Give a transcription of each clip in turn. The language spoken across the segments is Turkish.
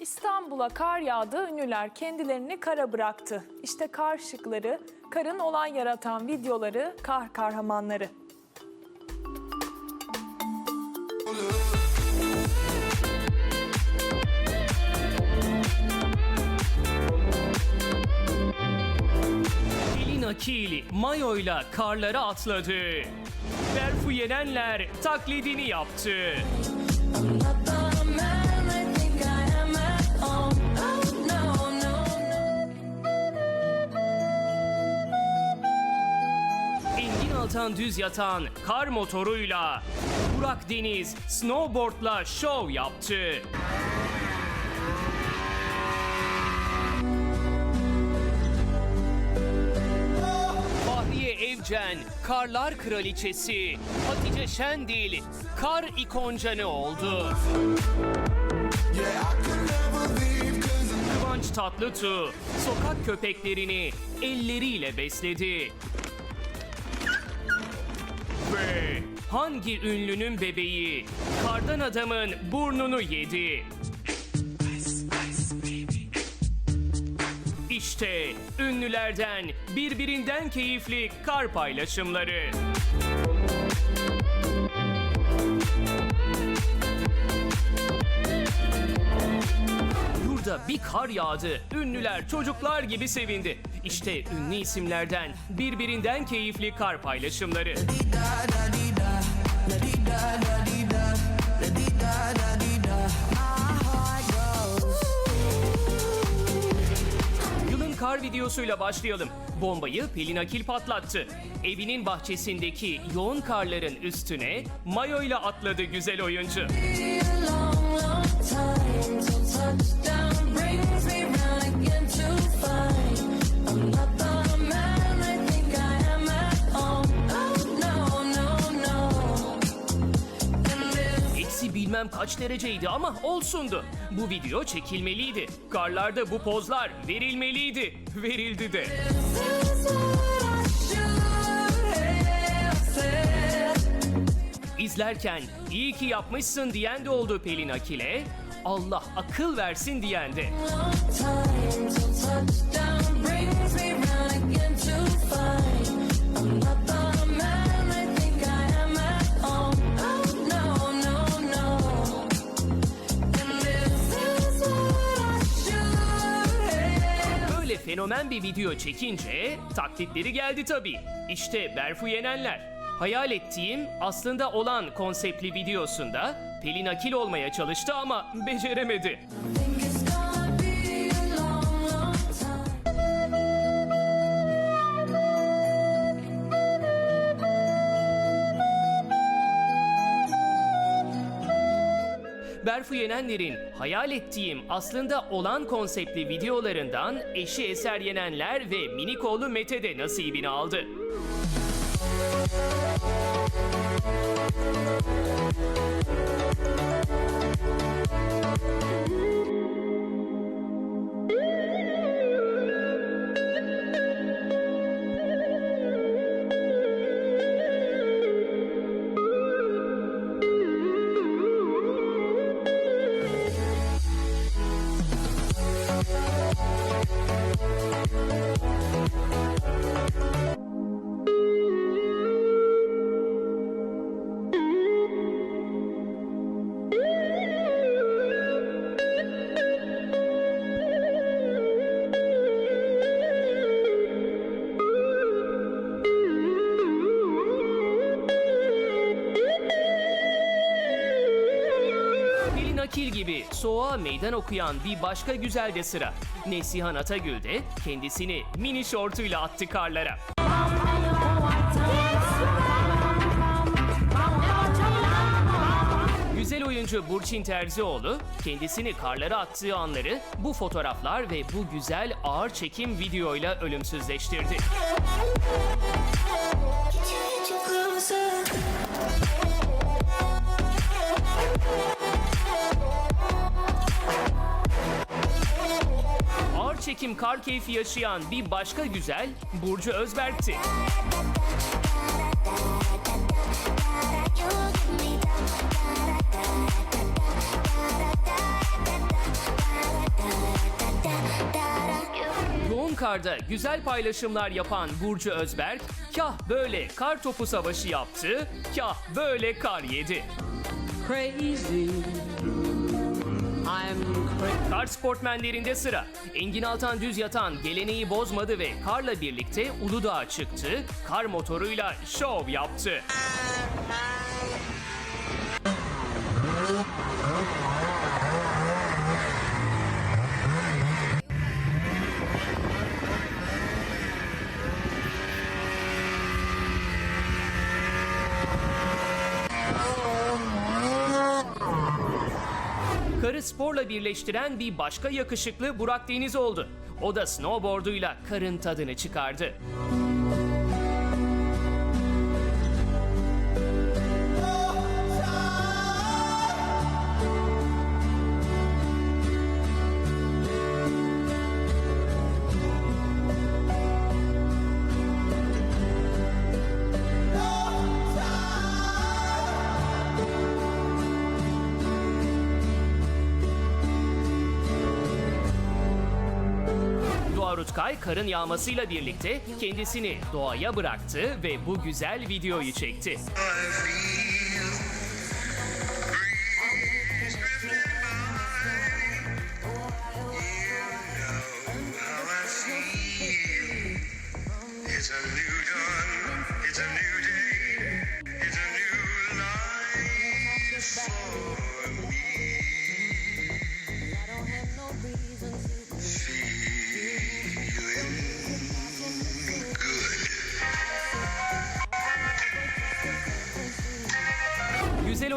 İstanbul'a kar yağdı, ünlüler kendilerini kara bıraktı. İşte kar şıkları, karın olay yaratan videoları, kar kahramanları. Pelin Akil mayoyla karlara atladı. Berfu Yenenler taklidini yaptı. I'm not the man Altan düz yatan kar motoruyla Burak Deniz snowboardla şov yaptı. Fahriye Evcen, Karlar Kraliçesi, Hatice Şendil, kar ikoncanı oldu. Kıvanç Tatlıtuğ, sokak köpeklerini elleriyle besledi. Ve hangi ünlünün bebeği kardan adamın burnunu yedi? İşte ünlülerden birbirinden keyifli kar paylaşımları. Burada bir kar yağdı. Ünlüler çocuklar gibi sevindi. İşte ünlü isimlerden birbirinden keyifli kar paylaşımları. Kar videosuyla başlayalım. Bombayı Pelin Akil patlattı. Evinin bahçesindeki yoğun karların üstüne mayoyla atladı güzel oyuncu. I'm not the bilmem kaç dereceydi ama olsundu. Bu video çekilmeliydi. Karlarda bu pozlar verilmeliydi. Verildi de. İzlerken iyi ki yapmışsın diyen de oldu Pelin Akil'e. Allah akıl versin diyen de. I'm not fenomen bir video çekince taklitleri geldi tabii. İşte Berfu Yenenler. Hayal ettiğim aslında olan konseptli videosunda Pelin Akil olmaya çalıştı ama beceremedi. Berfu Yenenler'in hayal ettiğim aslında olan konseptli videolarından eşi Eser Yenenler ve minik oğlu Mete de nasibini aldı. Akil gibi soğuğa meydan okuyan bir başka güzel de sıra. Neslihan Atagül de kendisini mini şortuyla attı karlara. Güzel oyuncu Burçin Terzioğlu kendisini karlara attığı anları bu fotoğraflar ve bu güzel ağır çekim videoyla ölümsüzleştirdi. Ağır çekim kar keyfi yaşayan bir başka güzel Burcu Özberk'ti. Yoğun karda güzel paylaşımlar yapan Burcu Özberk, kah böyle kar topu savaşı yaptı, kah böyle kar yedi. Crazy. Kar sportmenlerinde sıra. Engin Altan düz yatan geleneği bozmadı ve karla birlikte Uludağ'a çıktı, kar motoruyla şov yaptı. Karı sporla birleştiren bir başka yakışıklı Burak Deniz oldu. O da snowboarduyla karın tadını çıkardı. Rutkay karın yağmasıyla birlikte kendisini doğaya bıraktı ve bu güzel videoyu çekti.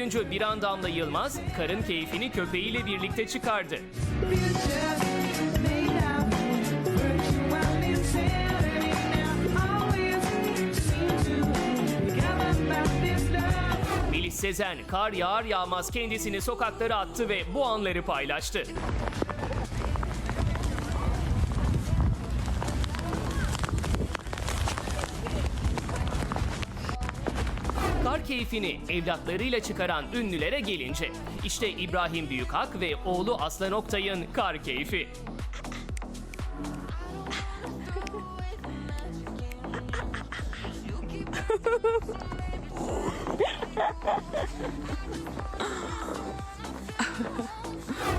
Oyuncu bir an Damla Yılmaz karın keyfini köpeğiyle birlikte çıkardı. Melis Sezen kar yağar yağmaz kendisini sokaklara attı ve bu anları paylaştı. Keyfini evlatlarıyla çıkaran ünlülere gelince işte İbrahim Büyükak ve oğlu Aslan Oktay'ın kar keyfi.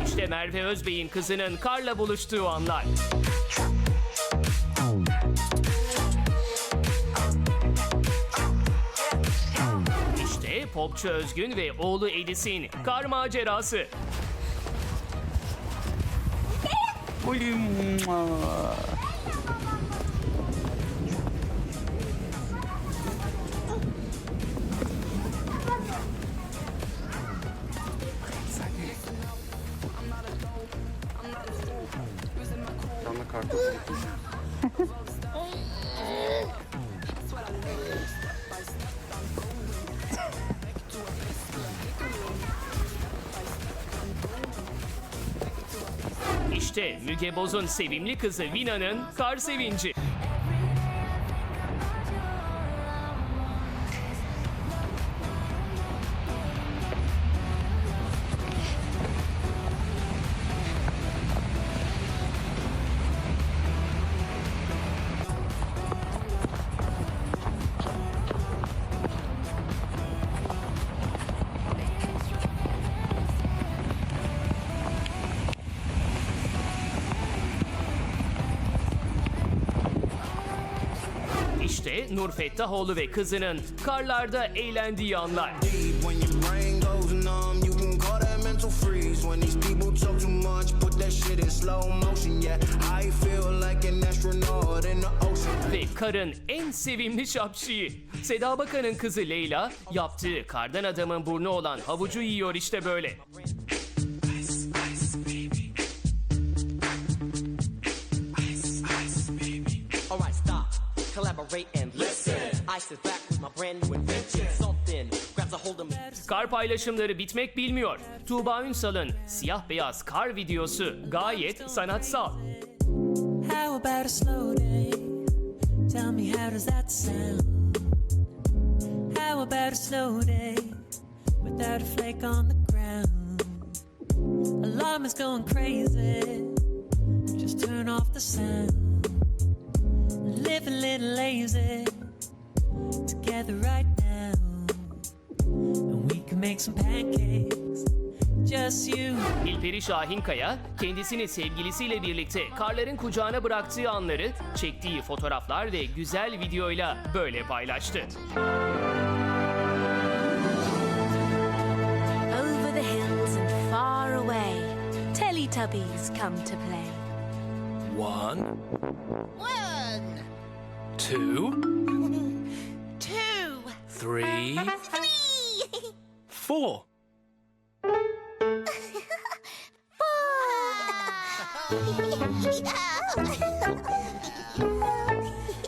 İşte Merve Özbey'in kızının karla buluştuğu anlar. Popçu Özgün ve oğlu Edis'in kar macerası. İşte Müge Boz'un sevimli kızı Vina'nın kar sevinci. I feel like an astronaut in the ocean. Ve karın en sevimli şapşiyi. Seda Bakan'ın kızı Leyla yaptığı kardan adamın burnu olan havucu yiyor işte böyle. Kar paylaşımları bitmek bilmiyor. Tuğba Ünsal'ın siyah beyaz kar videosu gayet sanatsal. How about a slow day? Tell me, how does that sound? How about a slow day without a flake on the ground? Alarm is going crazy. Just turn off the sound. Live a little lazy together right now. And we can make some pancakes. Just you. İlperi Şahinkaya kendisini sevgilisiyle birlikte karların kucağına bıraktığı anları çektiği fotoğraflar ve güzel videoyla böyle paylaştı. Over the hills and far away, Teletubbies come to play. One. One. Two. Three. three, Four.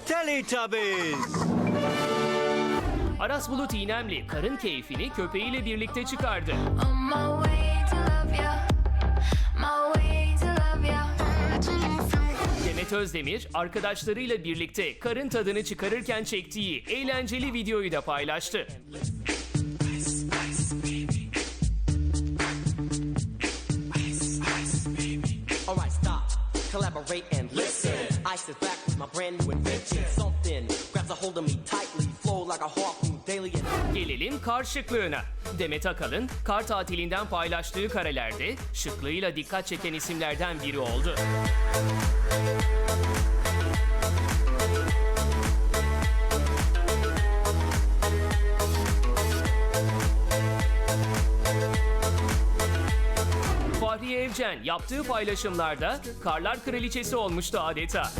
Teletubbies! Aras Bulut İynemli karın keyfini köpeğiyle birlikte çıkardı. On my way Demet Özdemir arkadaşlarıyla birlikte karın tadını çıkarırken çektiği eğlenceli videoyu da paylaştı. Collaborate and listen. I sit back with my brand new invention. Something grabs a hold of me tightly, flow like a harpoon daily. Gelelim kar şıklığına. Demet Akalın kar tatilinden paylaştığı karelerde şıklığıyla dikkat çeken isimlerden biri oldu. Evcen yaptığı paylaşımlarda karlar kraliçesi olmuştu adeta.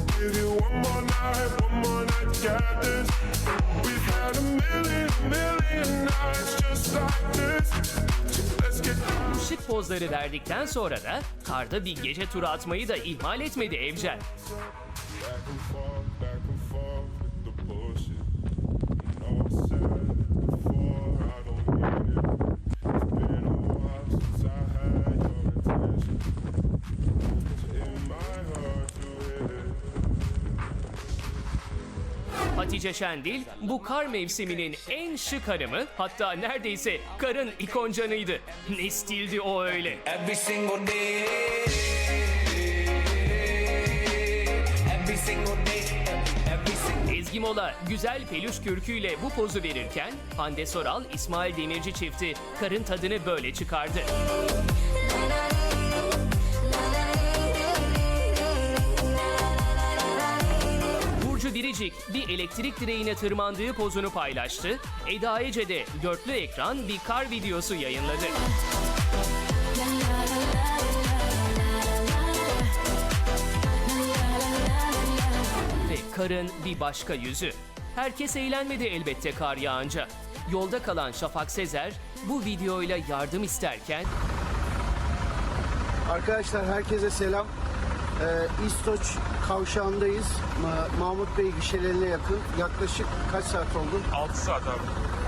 Şık pozları verdikten sonra da karda bir gece turu atmayı da ihmal etmedi Evcen. Hatice Şendil bu kar mevsiminin en şık hanımı hatta neredeyse karın ikoncanıydı. Ne stildi o öyle. Every single day. Every single day. Every single Ezgi Mola güzel peluş kürküyle bu pozu verirken Hande Soral, İsmail Demirci çifti karın tadını böyle çıkardı. Biricik bir elektrik direğine tırmandığı pozunu paylaştı. Eda Ece de dörtlü ekran bir kar videosu yayınladı. Ve karın bir başka yüzü. Herkes eğlenmedi elbette kar yağınca. Yolda kalan Şafak Sezer bu videoyla yardım isterken Arkadaşlar herkese selam. Ee, İstoç kavşağındayız. Ma- Mahmut Bey gişelerine yakın. Yaklaşık kaç saat oldu? 6 saat abi.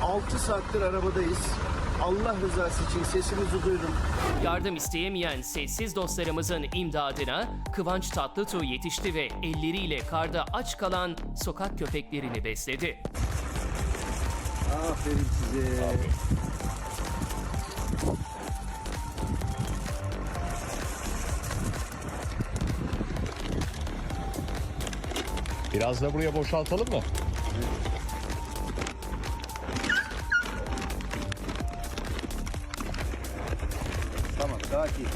6 saattir arabadayız. Allah rızası için sesimizi duyurun. yardım isteyemeyen sessiz dostlarımızın imdadına Kıvanç Tatlıtuğ yetişti ve elleriyle karda aç kalan sokak köpeklerini besledi. Aferin size. Biraz da buraya boşaltalım mı? Tamam sakin.